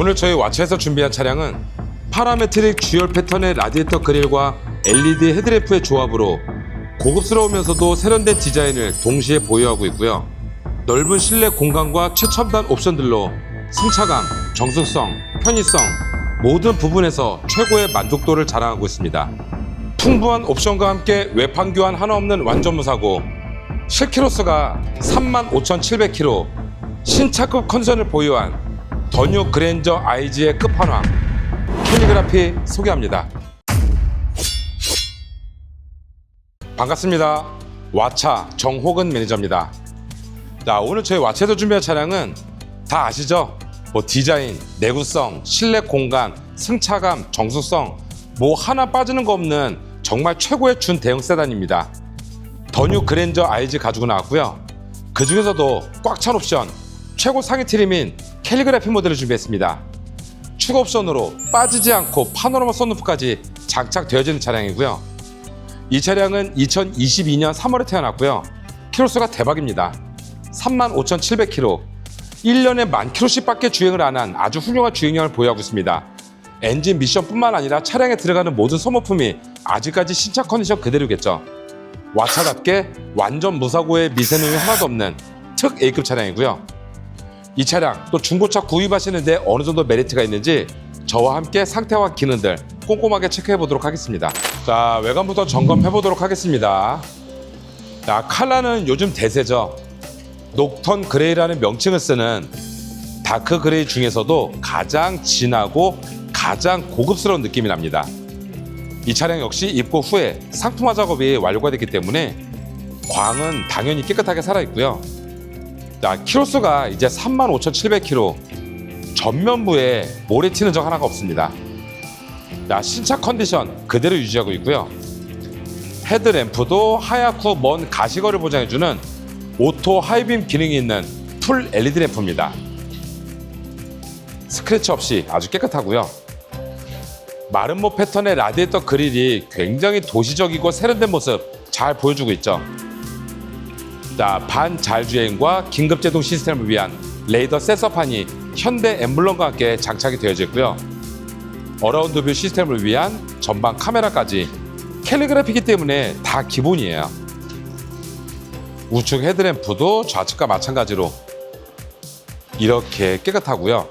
오늘 저희 와치에서 준비한 차량은 파라메트릭 듀얼 패턴의 라디에이터 그릴과 LED 헤드램프의 조합으로 고급스러우면서도 세련된 디자인을 동시에 보유하고 있고요. 넓은 실내 공간과 최첨단 옵션들로 승차감, 정숙성, 편의성 모든 부분에서 최고의 만족도를 자랑하고 있습니다. 풍부한 옵션과 함께 외판 교환 하나 없는 완전 무사고 실키로수가 35,700km 신차급 컨디션을 보유한 더뉴 그랜저 IG의 끝판왕 캘리그라피 소개합니다. 반갑습니다. 와차 정호근 매니저입니다. 자, 오늘 저희 와차에서 준비한 차량은 다 아시죠? 뭐 디자인, 내구성, 실내 공간, 승차감, 정숙성 뭐 하나 빠지는 거 없는 정말 최고의 준 대형 세단입니다. 더뉴 그랜저 IG 가지고 나왔고요. 그 중에서도 꽉 찬 옵션 최고 상위 트림인 캘리그래피 모델을 준비했습니다. 추가 옵션으로 빠지지 않고 파노라마 선루프까지 장착되어지는 차량이고요. 이 차량은 2022년 3월에 태어났고요. 키로수가 대박입니다. 35,700km. 1년에 만 킬로씩밖에 주행을 안 한 아주 훌륭한 주행량을 보유하고 있습니다. 엔진 미션뿐만 아니라 차량에 들어가는 모든 소모품이 아직까지 신차 컨디션 그대로겠죠. 와차답게 완전 무사고의 미세누이 하나도 없는 특 A급 차량이고요. 이 차량 또 중고차 구입하시는데 어느 정도 메리트가 있는지 저와 함께 상태와 기능들 꼼꼼하게 체크해 보도록 하겠습니다. 자 외관부터 점검해 보도록 하겠습니다. 자 칼라는 요즘 대세죠. 녹턴 그레이라는 명칭을 쓰는 다크 그레이 중에서도 가장 진하고 가장 고급스러운 느낌이 납니다. 이 차량 역시 입고 후에 상품화 작업이 완료가 됐기 때문에 광은 당연히 깨끗하게 살아있고요. 자, 키로수가 이제 35,700km. 전면부에 모래 튀는 적 하나가 없습니다. 자, 신차 컨디션 그대로 유지하고 있고요. 헤드램프도 하얗고 먼 가시거를 보장해주는 오토 하이빔 기능이 있는 풀 LED 램프입니다. 스크래치 없이 아주 깨끗하고요. 마름모 패턴의 라디에이터 그릴이 굉장히 도시적이고 세련된 모습 잘 보여주고 있죠. 자, 반잘주행과 긴급제동 시스템을 위한 레이더 센서판이 현대 엠블럼과 함께 장착이 되어져 있고요. 어라운드 뷰 시스템을 위한 전방 카메라까지 캘리그래피기 때문에 다 기본이에요. 우측 헤드램프도 좌측과 마찬가지로 이렇게 깨끗하고요.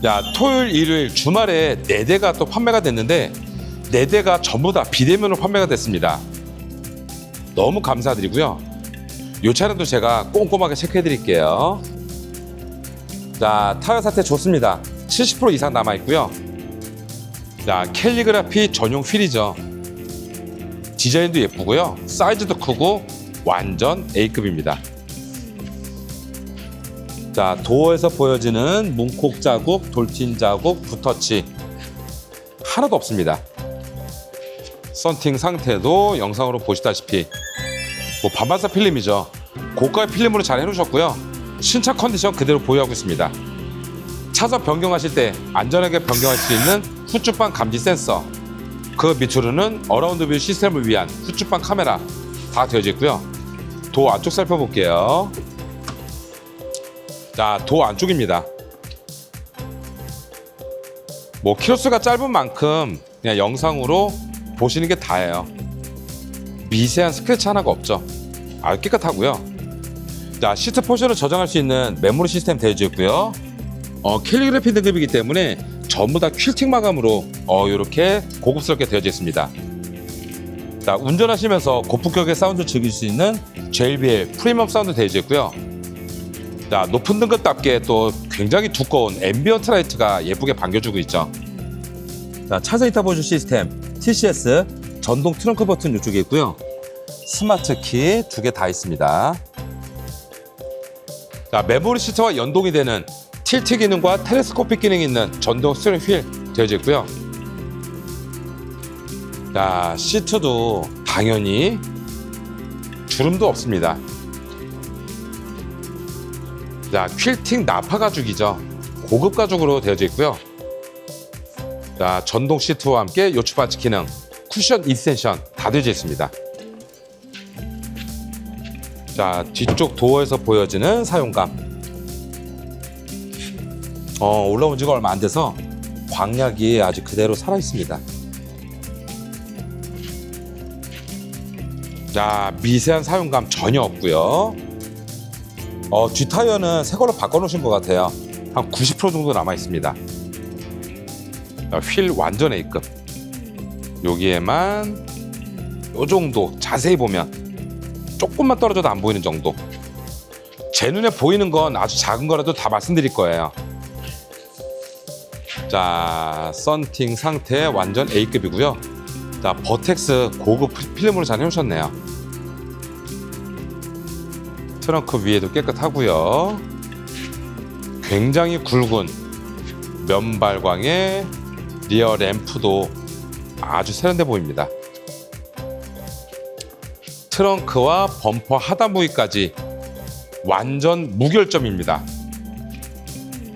자, 토요일, 일요일, 주말에 네 대가 또 판매가 됐는데 네 대가 전부 다 비대면으로 판매가 됐습니다. 너무 감사드리고요. 이 차량도 제가 꼼꼼하게 체크해 드릴게요. 자, 타이어 상태 좋습니다. 70% 이상 남아 있고요. 자, 캘리그라피 전용 휠이죠. 디자인도 예쁘고요. 사이즈도 크고 완전 A급입니다. 자, 도어에서 보여지는 문콕 자국, 돌진 자국, 붓터치 하나도 없습니다. 썬팅 상태도 영상으로 보시다시피 뭐 반반사 필름이죠. 고가의 필름으로 잘 해놓으셨고요. 신차 컨디션 그대로 보유하고 있습니다. 차선 변경하실 때 안전하게 변경할 수 있는 후추방 감지 센서 그 밑으로는 어라운드 뷰 시스템을 위한 후추방 카메라 다 되어져 있고요. 도 안쪽 살펴볼게요. 자, 도 안쪽입니다. 뭐 키로수가 짧은 만큼 그냥 영상으로 보시는 게 다예요. 미세한 스크래치 하나가 없죠. 아주 깨끗하고요. 자, 시트 포션을 저장할 수 있는 메모리 시스템 되어져 있고요. 어, 캘리그래피 등급이기 때문에 전부 다 퀼팅 마감으로 어, 이렇게 고급스럽게 되어져 있습니다. 자, 운전하시면서 고품격의 사운드 즐길 수 있는 JBL 프리미엄 사운드 되어져 있고요. 자, 높은 등급답게 또 굉장히 두꺼운 앰비언트 라이트가 예쁘게 반겨주고 있죠. 자, 차선 이타보조 시스템 TCS 전동 트렁크 버튼 이쪽에 있고요. 스마트 키 두 개 다 있습니다. 자, 메모리 시트와 연동이 되는 틸트 기능과 텔레스코픽 기능이 있는 전동 스티어링 휠 되어져 있고요. 자, 시트도 당연히 주름도 없습니다. 자, 퀼팅 나파 가죽이죠. 고급 가죽으로 되어져 있고요. 자, 전동 시트와 함께 요추 반치 기능, 쿠션 익스텐션 다 되어져 있습니다. 자, 뒤쪽 도어에서 보여지는 사용감. 어, 올라온 지가 얼마 안 돼서 광약이 아주 그대로 살아 있습니다. 자, 미세한 사용감 전혀 없고요. 어, 뒷 타이어는 새 걸로 바꿔 놓으신 것 같아요. 한 90% 정도 남아 있습니다. 자, 휠 완전 A급. 여기에만 요 정도 자세히 보면 조금만 떨어져도 안 보이는 정도. 제 눈에 보이는 건 아주 작은 거라도 다 말씀드릴 거예요. 자, 썬팅 상태 완전 A급이고요. 자, 버텍스 고급 필름으로 잘 해오셨네요. 트렁크 위에도 깨끗하고요. 굉장히 굵은 면발광의 리어 램프도 아주 세련돼 보입니다. 트렁크와 범퍼 하단 부위까지 완전 무결점입니다.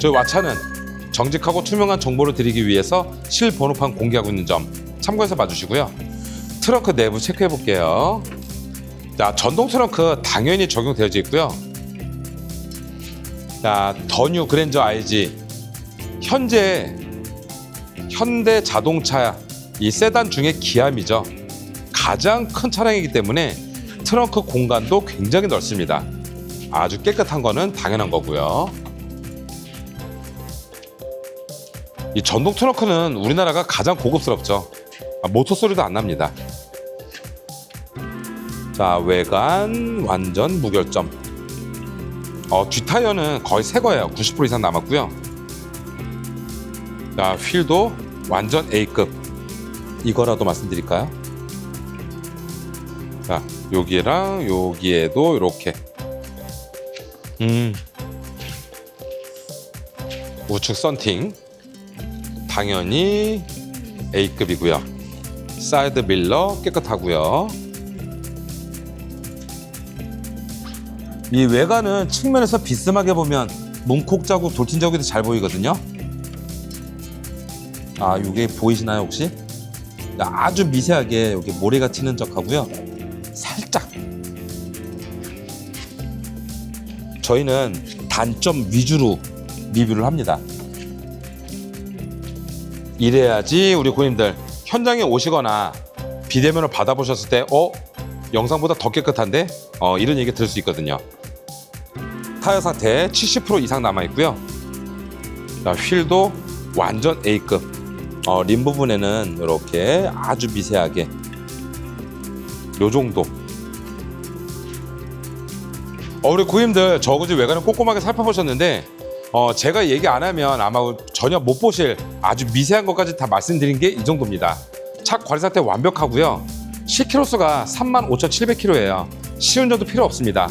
저희 왓차는 정직하고 투명한 정보를 드리기 위해서 실 번호판 공개하고 있는 점 참고해서 봐주시고요. 트렁크 내부 체크해 볼게요. 자, 전동 트렁크 당연히 적용되어 있고요. 자, 더뉴 그랜저 IG 현재 현대 자동차 이 세단 중에 기암이죠. 가장 큰 차량이기 때문에 트렁크 공간도 굉장히 넓습니다. 아주 깨끗한 거는 당연한 거고요. 이 전동 트렁크는 우리나라가 가장 고급스럽죠. 아, 모터 소리도 안 납니다. 자 외관 완전 무결점. 어, 뒷 타이어는 거의 새 거예요. 90% 이상 남았고요. 자 휠도 완전 A급. 이거라도 말씀드릴까요? 자 여기랑 여기에도 이렇게. 음. 우측 썬팅 당연히 A급이고요. 사이드 밀러 깨끗하고요. 이 외관은 측면에서 비스하게 보면 문콕 자국, 돌진 자국이 잘 보이거든요. 아, 이게 보이시나요 혹시? 아주 미세하게 여기 모래가 튀는 적하고요. 살짝. 저희는 단점 위주로 리뷰를 합니다. 이래야지 우리 고객님들 현장에 오시거나 비대면을 받아보셨을 때 어? 영상보다 더 깨끗한데? 어, 이런 얘기 들을 수 있거든요. 타이어 상태 70% 이상 남아 있고요. 자, 휠도 완전 A급. 어, 림 부분에는 이렇게 아주 미세하게 요 정도. 어, 우리 고객님들 저그지 외관을 꼼꼼하게 살펴보셨는데 어, 제가 얘기 안 하면 아마 전혀 못 보실 아주 미세한 것까지 다 말씀드린 게 이 정도입니다. 차 관리 상태 완벽하고요. 10km수가 35,700km예요. 시운전도 필요 없습니다.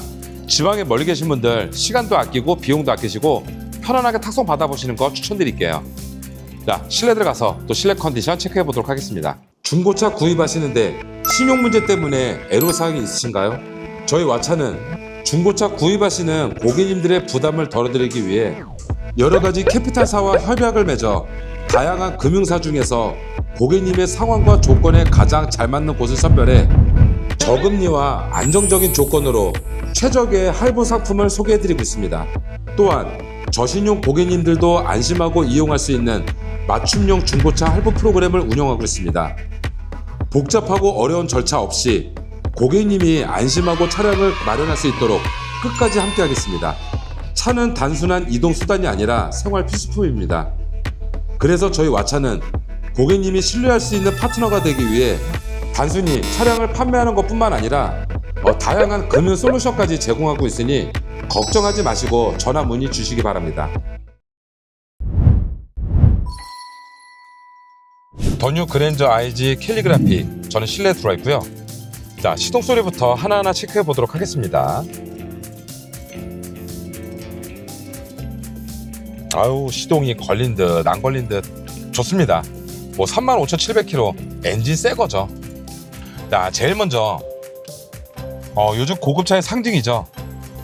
지방에 멀리 계신 분들 시간도 아끼고 비용도 아끼시고 편안하게 탁송 받아보시는 거 추천드릴게요. 자, 실내 들어가서 또 실내 컨디션 체크해 보도록 하겠습니다. 중고차 구입하시는데 신용 문제 때문에 애로사항이 있으신가요? 저희 왓차는 중고차 구입하시는 고객님들의 부담을 덜어드리기 위해 여러 가지 캐피탈사와 협약을 맺어 다양한 금융사 중에서 고객님의 상황과 조건에 가장 잘 맞는 곳을 선별해 저금리와 안정적인 조건으로 최적의 할부 상품을 소개해드리고 있습니다. 또한 저신용 고객님들도 안심하고 이용할 수 있는 맞춤형 중고차 할부 프로그램을 운영하고 있습니다. 복잡하고 어려운 절차 없이 고객님이 안심하고 차량을 마련할 수 있도록 끝까지 함께 하겠습니다. 차는 단순한 이동 수단이 아니라 생활 필수품입니다. 그래서 저희 왓차는 고객님이 신뢰할 수 있는 파트너가 되기 위해 단순히 차량을 판매하는 것 뿐만 아니라 어, 다양한 금융 솔루션까지 제공하고 있으니 걱정하지 마시고 전화 문의 주시기 바랍니다. 더뉴 그랜저 IG 캘리그라피 저는 실내 들어와 있고요. 자 시동 소리부터 하나하나 체크해 보도록 하겠습니다. 아유 시동이 걸린 듯 안 걸린 듯 좋습니다. 뭐 35,700km 엔진 새 거죠. 자 제일 먼저 어, 요즘 고급차의 상징이죠.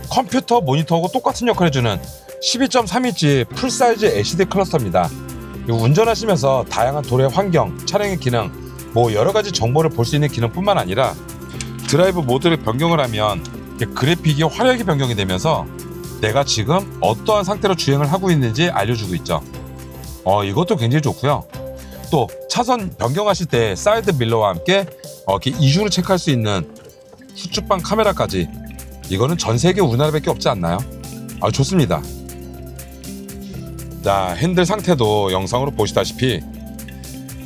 컴퓨터 모니터하고 똑같은 역할을 해주는 12.3인치 풀사이즈 LCD 클러스터입니다. 운전하시면서 다양한 도로의 환경, 차량의 기능, 뭐 여러 가지 정보를 볼 수 있는 기능뿐만 아니라 드라이브 모드를 변경을 하면 그래픽이 화려하게 변경이 되면서 내가 지금 어떠한 상태로 주행을 하고 있는지 알려주고 있죠. 어, 이것도 굉장히 좋고요. 또 차선 변경하실 때 사이드 밀러와 함께 어, 이렇게 이중으로 체크할 수 있는 후측방 카메라까지 이거는 전 세계 우리나라밖에 없지 않나요? 아 좋습니다. 자 핸들 상태도 영상으로 보시다시피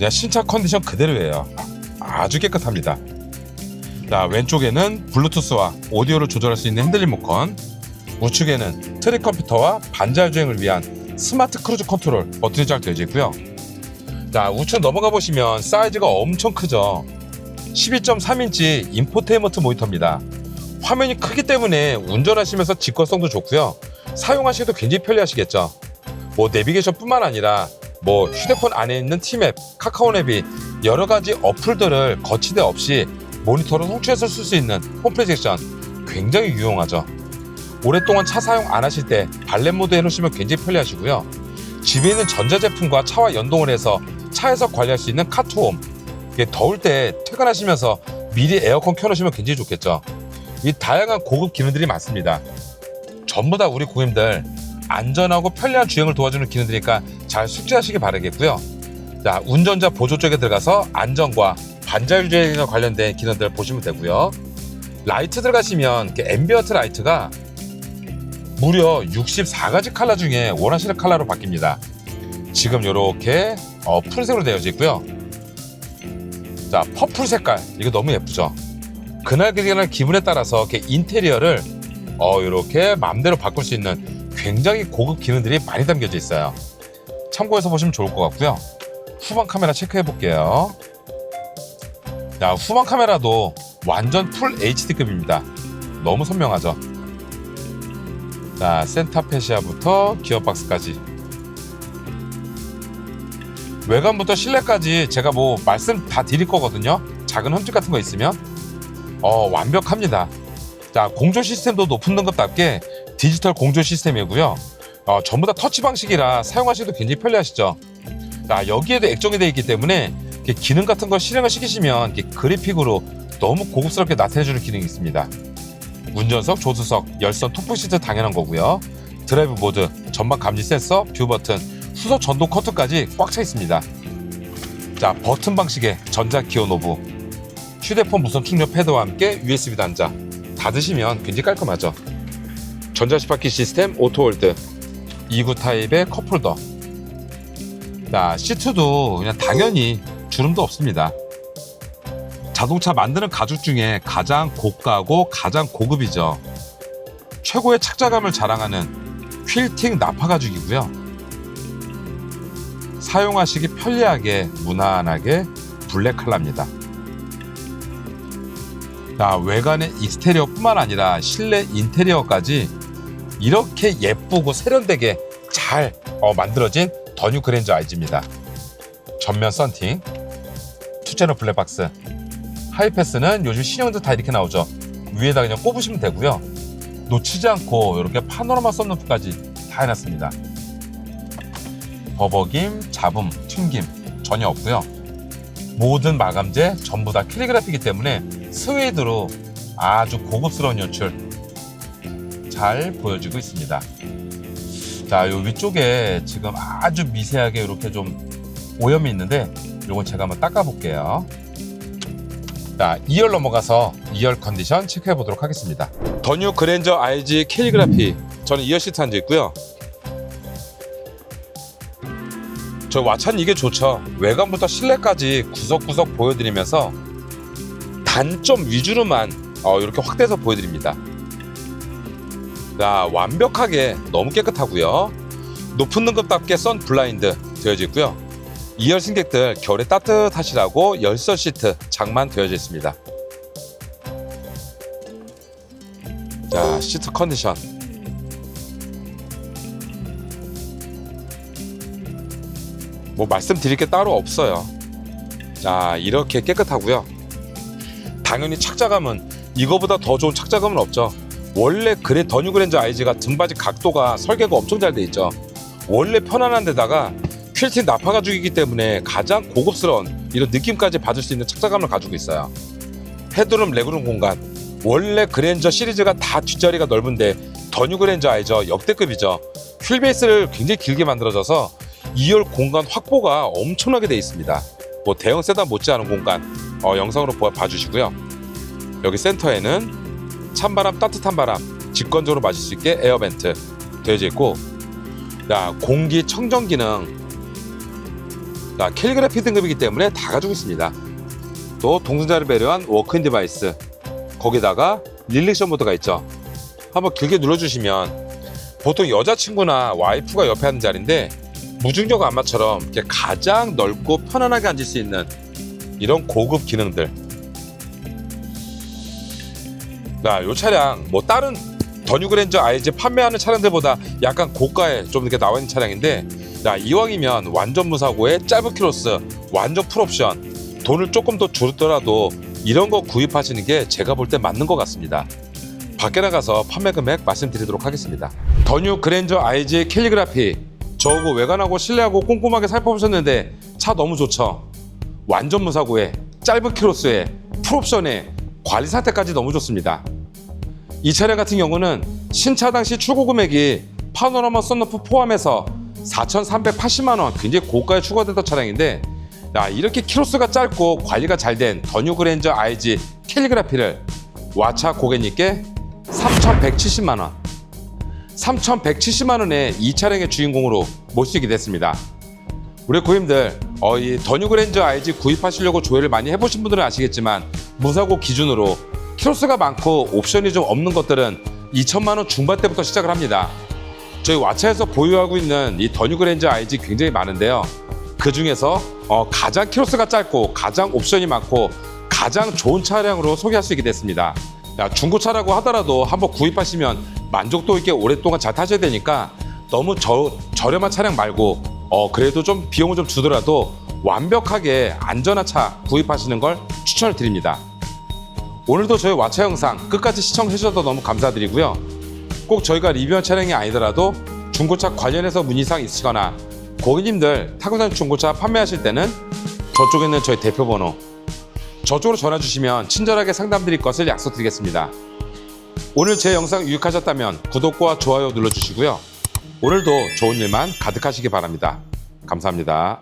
신차 컨디션 그대로예요. 아주 깨끗합니다. 자 왼쪽에는 블루투스와 오디오를 조절할 수 있는 핸들 리모컨 우측에는 트랙 컴퓨터와 반자율 주행을 위한 스마트 크루즈 컨트롤 버튼이 잘 되어 있고요. 자 우측 넘어가 보시면 사이즈가 엄청 크죠. 12.3인치 인포테인먼트 모니터입니다. 화면이 크기 때문에 운전하시면서 직관성도 좋고요. 사용하시기도 굉장히 편리하시겠죠. 뭐 내비게이션뿐만 아니라 뭐 휴대폰 안에 있는 티맵, 카카오맵이 여러 가지 어플들을 거치대 없이 모니터로 송출해서 쓸 수 있는 홈페이지 섹션 굉장히 유용하죠. 오랫동안 차 사용 안 하실 때 발렛 모드 해놓으시면 굉장히 편리하시고요. 집에 있는 전자제품과 차와 연동을 해서 차에서 관리할 수 있는 카트홈 더울 때 퇴근하시면서 미리 에어컨 켜놓으시면 굉장히 좋겠죠. 이 다양한 고급 기능들이 많습니다. 전부 다 우리 고객님들 안전하고 편리한 주행을 도와주는 기능들이니까 잘 숙지하시기 바라겠고요. 자, 운전자 보조 쪽에 들어가서 안전과 반자율 주행과 관련된 기능들 보시면 되고요. 라이트 들어가시면 앰비언트 라이트가 무려 64가지 컬러 중에 원하시는 컬러로 바뀝니다. 지금 이렇게 어, 푸른색으로 되어 있고요. 자, 퍼플 색깔 이거 너무 예쁘죠. 그날 그날 기분에 따라서 이렇게 인테리어를 어, 이렇게 마음대로 바꿀 수 있는 굉장히 고급 기능들이 많이 담겨져 있어요. 참고해서 보시면 좋을 것 같고요. 후방 카메라 체크해 볼게요. 자, 후방 카메라도 완전 풀 HD급입니다. 너무 선명하죠. 자, 센터페시아부터 기어박스까지. 외관부터 실내까지 제가 뭐 말씀 다 드릴 거거든요. 작은 흠집 같은 거 있으면. 어, 완벽합니다. 자, 공조 시스템도 높은 등급답게 디지털 공조 시스템이고요. 어, 전부 다 터치 방식이라 사용하시기도 굉장히 편리하시죠. 자, 여기에도 액정이 되어 있기 때문에 기능 같은 걸 실행을 시키시면 그래픽으로 너무 고급스럽게 나타내주는 기능이 있습니다. 운전석, 조수석, 열선 토프 시트 당연한 거고요. 드라이브 모드, 전방 감지 센서, 뷰 버튼, 수소 전동 커튼까지 꽉 차 있습니다. 자, 버튼 방식의 전자 기어 노브, 휴대폰 무선 충전 패드와 함께 USB 단자 닫으시면 굉장히 깔끔하죠. 전자시바퀴 시스템 오토홀드, 2구 타입의 컵홀더. 자, 시트도 그냥 당연히 주름도 없습니다. 자동차 만드는 가죽 중에 가장 고가고 가장 고급이죠. 최고의 착자감을 자랑하는 퀼팅 나파 가죽이고요. 사용하시기 편리하게 무난하게 블랙 컬러입니다. 자, 외관의 익스테리어뿐만 아니라 실내 인테리어까지 이렇게 예쁘고 세련되게 잘 어, 만들어진 더뉴 그랜저 아이즈입니다. 전면 썬팅, 투체너 블랙박스, 하이패스는 요즘 신형들 다 이렇게 나오죠. 위에다 그냥 꼽으시면 되고요. 놓치지 않고 이렇게 파노라마 썬루프까지 다 해놨습니다. 버벅임, 잡음, 튕김 전혀 없고요. 모든 마감재 전부 다 캘리그라피이기 때문에 스웨이드로 아주 고급스러운 연출 잘 보여지고 있습니다. 자, 요 위쪽에 지금 아주 미세하게 이렇게 좀 오염이 있는데 요건 제가 한번 닦아 볼게요. 자, 2열 넘어가서 2열 컨디션 체크해 보도록 하겠습니다. 더뉴 그랜저 RG 캘리그라피 저는 2열 시트 앉아 있고요. 저 와찬 이게 좋죠. 외관부터 실내까지 구석구석 보여드리면서 단점 위주로만 어, 이렇게 확대해서 보여드립니다. 자, 완벽하게 너무 깨끗하고요. 높은 등급답게 선 블라인드 되어져 있고요. 2열 승객들 겨울에 따뜻하시라고 열선 시트 장만 되어져 있습니다. 자, 시트 컨디션. 뭐 말씀드릴 게 따로 없어요. 자, 이렇게 깨끗하고요. 당연히 착자감은 이거보다 더 좋은 착자감은 없죠. 원래 그래 더뉴 그랜저 아이즈가 등받이 각도가 설계가 엄청 잘 돼 있죠. 원래 편안한 데다가 퀼팅 나파 가죽이기 때문에 가장 고급스러운 이런 느낌까지 받을 수 있는 착자감을 가지고 있어요. 헤드룸, 레그룸 공간. 원래 그랜저 시리즈가 다 뒷자리가 넓은데 더 뉴 그랜저 알죠? 역대급이죠. 휠베이스를 굉장히 길게 만들어져서 2열 공간 확보가 엄청나게 돼 있습니다. 뭐 대형 세단 못지않은 공간 어, 영상으로 보- 봐주시고요. 여기 센터에는 찬바람 따뜻한 바람 직관적으로 마실 수 있게 에어벤트 되어져 있고 야 공기 청정 기능 자, 캘리그래피 등급이기 때문에 다 가지고 있습니다. 또 동승자를 배려한 워크인 디바이스 거기다가 릴렉션 모드가 있죠. 한번 길게 눌러주시면 보통 여자친구나 와이프가 옆에 하는 자리인데 무중력 안마처럼 이렇게 가장 넓고 편안하게 앉을 수 있는 이런 고급 기능들. 자, 이 차량 뭐 다른 더뉴 그랜저 IG 판매하는 차량들보다 약간 고가에 좀 이렇게 나와 있는 차량인데 자, 이왕이면 완전 무사고에 짧은 키로스, 완전 풀옵션 돈을 조금 더 줄더라도 이런 거 구입하시는 게 제가 볼 때 맞는 것 같습니다. 밖에 나가서 판매 금액 말씀드리도록 하겠습니다. 더뉴 그랜저 IG 캘리그라피 저거 외관하고 실내하고 꼼꼼하게 살펴보셨는데 차 너무 좋죠. 완전 무사고에 짧은 키로수에 풀옵션에 관리 상태까지 너무 좋습니다. 이 차량 같은 경우는 신차 당시 출고 금액이 파노라마 썬루프 포함해서 4,380만 원 굉장히 고가에 추가됐던 차량인데 야, 이렇게 키로수가 짧고 관리가 잘 된 더뉴 그랜저 IG 캘리그라피를 와차 고객님께 3,170만 원 3,170만 원에 이 차량의 주인공으로 모시게 됐습니다. 우리 고객님들 어, 이 더뉴 그랜저 IG 구입하시려고 조회를 많이 해보신 분들은 아시겠지만 무사고 기준으로 키로수가 많고 옵션이 좀 없는 것들은 2천만 원 중반대부터 시작을 합니다. 저희 와차에서 보유하고 있는 이 더뉴 그랜저 IG 굉장히 많은데요. 그 중에서 어, 가장 키로수가 짧고 가장 옵션이 많고 가장 좋은 차량으로 소개할 수 있게 됐습니다. 야, 중고차라고 하더라도 한번 구입하시면 만족도 있게 오랫동안 잘 타셔야 되니까 너무 저, 저렴한 차량 말고 어, 그래도 좀 비용을 좀 주더라도 완벽하게 안전한 차 구입하시는 걸 추천을 드립니다. 오늘도 저희 와차 영상 끝까지 시청해 주셔서 너무 감사드리고요. 꼭 저희가 리뷰한 차량이 아니더라도 중고차 관련해서 문의사항 있으시거나 고객님들 타고 다니는 중고차 판매하실 때는 저쪽에 있는 저희 대표 번호 저쪽으로 전화 주시면 친절하게 상담드릴 것을 약속드리겠습니다. 오늘 제 영상 유익하셨다면 구독과 좋아요 눌러주시고요. 오늘도 좋은 일만 가득하시기 바랍니다. 감사합니다.